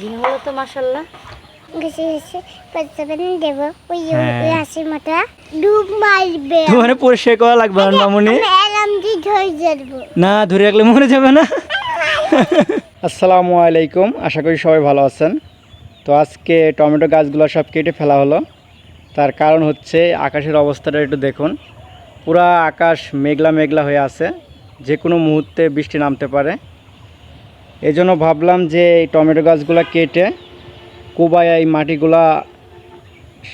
ঝিঙে হলো তো মাসাল্লাহ হ্যাঁ। ওই হাসির মতো ডুব মারবে। তোমার পরিষ্কার করা লাগবে না মামুনি। না ধরে রাখলে মরে যাবে না। আসসালামু আলাইকুম আশা করি সবাই ভালো আছেন। তো আজকে টমেটো গাছগুলো সব কেটে ফেলা হলো। তার কারণ হচ্ছে আকাশের অবস্থাটা একটু দেখুন। পুরা আকাশ মেঘলা মেঘলা হয়ে আছে। যে কোনো মুহূর্তে বৃষ্টি নামতে পারে। এই জন্য ভাবলাম যে এই টমেটো গাছগুলো কেটে কুবায় এই মাটিগুলা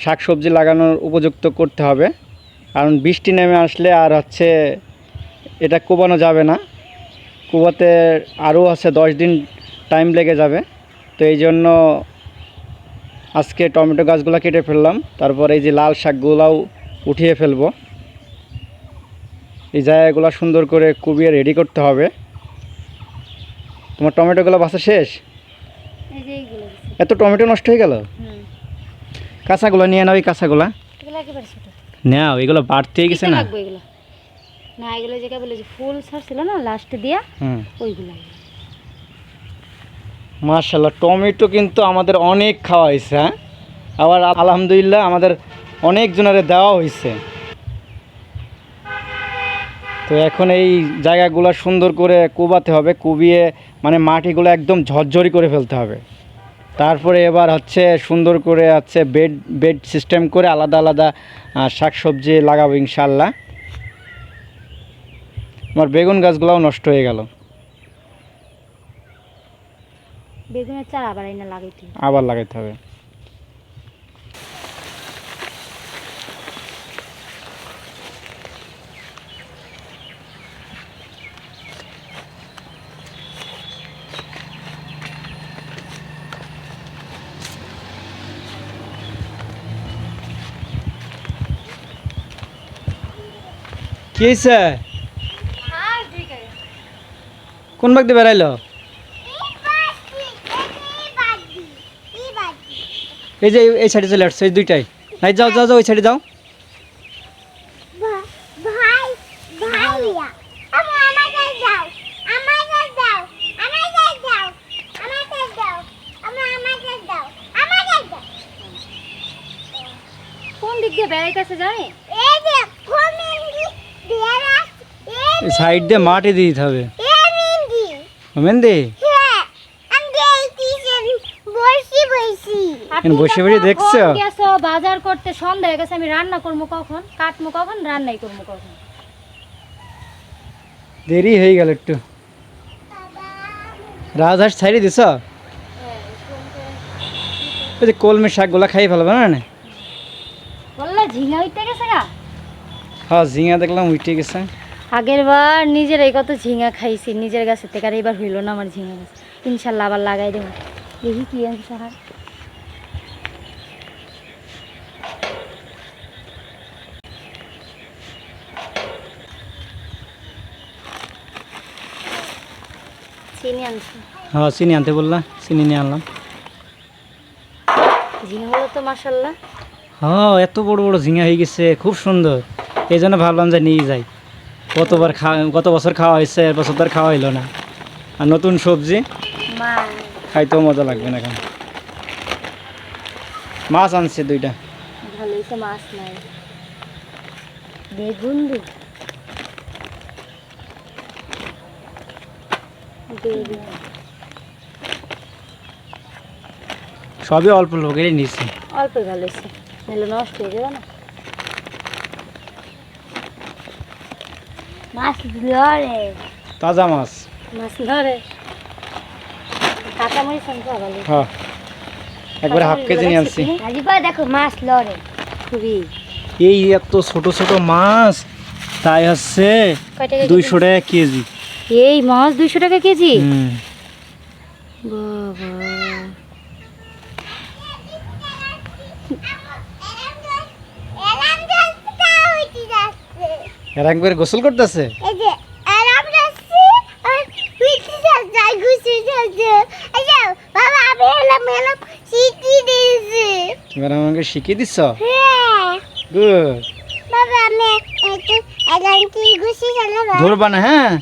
শাকসবজি লাগানোর উপযুক্ত করতে হবে। কারণ বৃষ্টি নেমে আসলে আর হচ্ছে এটা কোবানো যাবে না। কুবাতে আরও আছে দশ দিন টাইম লেগে যাবে। তো এই জন্য আজকে টমেটো গাছগুলো কেটে ফেললাম। তারপর এই যে লাল শাকগুলাও উঠিয়ে ফেলব। এই জায়গাগুলো সুন্দর করে কুবিয়ে রেডি করতে হবে। তোমার টমেটোগুলো বাসা শেষ। এত টমেটো নষ্ট হয়ে গেল? কাঁচাগুলো নিয়ে নাও এই কাঁচাগুলা। নাও এগুলো বাড়তে গেছে না? না এগুলো যে ফুল না লাস্টে দিয়া ওইগুলো। মার্শাল্লাহ টমেটো কিন্তু আমাদের অনেক খাওয়া হয়েছে হ্যাঁ? আবার আলহামদুলিল্লাহ আমাদের অনেক জনের দেওয়া হয়েছে। তো এখন এই জায়গাগুলো সুন্দর করে কুবাতে হবে কুবিয়ে মানে মাটিগুলো একদম ঝরঝরি করে ফেলতে হবে। তারপরে এবার হচ্ছে সুন্দর করে হচ্ছে বেড বেড সিস্টেম করে আলাদা আলাদা শাকসবজি লাগাবো ইনশাল্লাহ আমার বেগুন গাছগুলোও নষ্ট হয়ে গেল। বেগুনের চারা আবার লাগাইতে। আবার লাগাইতে হবে। কি হয়েছে কোন বাগ দিয়ে বেড়াইলো? এই যে এই সাইডে চলে আসছে এই দুইটাই। নাই যাও যাও যাও ওই সাইডে যাও। কোন দিক দিয়ে বেড়াইতেছে জানে এই যে ফমিন্দি দেরাস এই সাইড দিয়ে মাটি দিয়ে দিতে হবে। মেহেন্দি। হ্যাঁ বসি বসি। এখন বসে বসে দেখছ? বাজার করতে সন্ধ্যা হয়ে গেছে আমি রান্না করব কখন? কাটবো কখন? রান্নাই করব কখন? দেরি হয়ে গেল একটু। রাজহাঁস ছাইড়ে দিছ? কলমের শাকগুলা খাই ফেলবে না না ঝিঙা উঠতে গেছে গা। হ্যাঁ ঝিঙা দেখলাম উঠে গেছে। আগের বার নিজের এই কত ঝিঙা খাইছি নিজের গাছের থেকে আর এবার হইল না আমার ঝিঙা গাছ। ইনশাল্লাহ আবার লাগাই দেবো। দেখি কি সাহার। চিনি আনছি। হ্যাঁ চিনি আনতে বললা চিনি নিয়ে আনলাম। ঝিঙা তো মাসাল্লাহ হ্যাঁ এত বড় বড় ঝিঙা হয়ে গেছে খুব সুন্দর। এই জন্য ভাবলাম যে নিয়ে যাই। কতবার খা গত বছর খাওয়া হয়েছে এর বছর তো আর খাওয়া হইল না। আর নতুন সবজি খাইতেও মজা লাগবে না এখন। মাছ আনছে দুইটা। মাছ নাই। বেগুন সবই অল্প লোকেরই নিয়েছি অল্প ভালো নষ্ট হয়ে যাবে না। মাছ ধরে। তাজা মাছ। মাছ ধরে। কাঁচা মরিচ আনতে ভালো হ্যাঁ। একবারে হাফ কেজি নিয়ে আনছি। আজিবা দেখো মাছ লড়ে খুবই। এই এত ছোট ছোট মাছ তাই হচ্ছে দুইশো টাকা কেজি। এই মাছ দুইশো টাকা কেজি? বাবা। দিয়েছি। এবার আমাকে শিখিয়ে দিচ্ছ হ্যাঁ। গুড ধরবা না হ্যাঁ?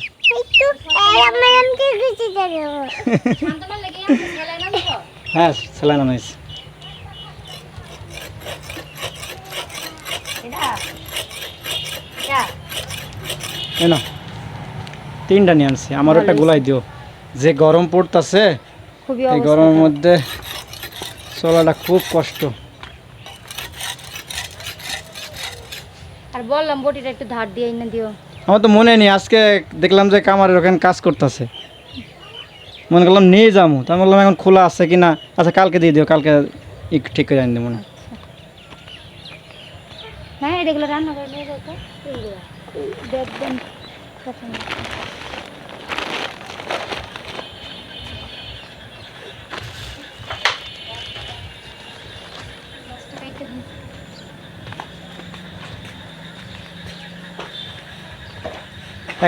হ্যাঁ আনাইছি না তিনটা নিয়ে আনছি। আমার একটা গোলাই দিও। যে গরম পড়তাছে এই গরমের মধ্যে চলাটা খুব কষ্ট। আর বললাম বটিটা একটু ধার দিয়ে না দিও। আমার তো মনে নেই আজকে দেখলাম যে কামারের ওখানে কাজ করতেছে। মনে করলাম নিয়ে যাব তো আমি বললাম এখন খোলা আছে কি না আচ্ছা কালকে দিয়ে দিও কালকে ঠিক করে আনি দেবো না। হ্যাঁ এগুলো রান্না করে নিয়ে যাও তো। এইগুলো। দেখবেন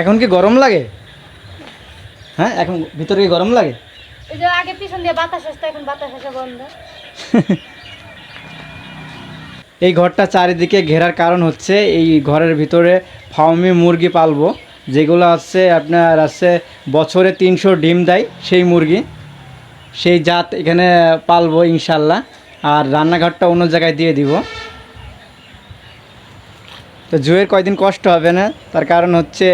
এখন কি গরম লাগে? হ্যাঁ এখন ভিতরে কি গরম লাগে? এই যে আগে পিছন দিয়ে বাতাস আসতো এখন বাতাস আসা বন্ধ। এই ঘরটা চারিদিকে ঘেরার কারণ হচ্ছে এই ঘরের ভিতরে ফার্মি মুরগি পালবো যেগুলো আছে আপনার আছে বছরে তিনশো ডিম দেয় সেই মুরগি সেই জাত এখানে পালবো ইনশাল্লাহ আর রান্নাঘরটা অন্য জায়গায় দিয়ে দিব তো জুয়ের কয়দিন কষ্ট হবে না তার কারণ হচ্ছে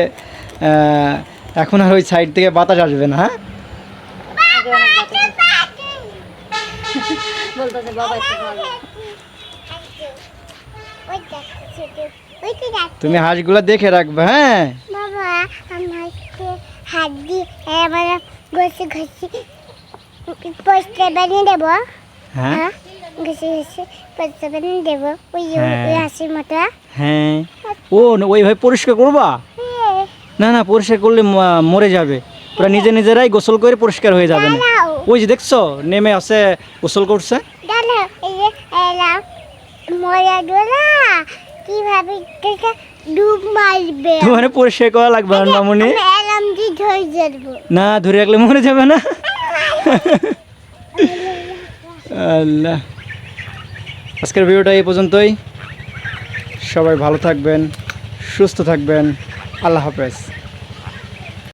এখন আর ওই সাইড থেকে বাতাস আসবে না হ্যাঁ বাবা তুমি হাঁসগুলো দেখে রাখবে হ্যাঁ? বাবা আমাকে হাত দিয়ে ঘষে ঘষে পোস্টার বানিয়ে দেবো। হ্যাঁ? হ্যাঁ ঘষে ঘষে পোস্টার বানিয়ে দেবো। ওই হ্যাঁ। ওই হাসির মতো। হ্যাঁ? ও ওইভাবে পরিষ্কার করবা? হ্যাঁ, না না পরিষ্কার করলে মরে যাবে। ওরা নিজে নিজেরাই গোসল করে পরিষ্কার হয়ে যাবে না। ওই যে দেখছ নেমে আসে গোসল করছে। মরা ডোলা কীভাবে ডুব মারবে? তোমার পরিষ্কার করা লাগবে না মামুনি। না ধরে রাখলে মরে যাবে না। আল্লাহ। আজকের ভিডিওটা এই পর্যন্তই। সবাই ভালো থাকবেন সুস্থ থাকবেন। আল্লাহ হাফেজ।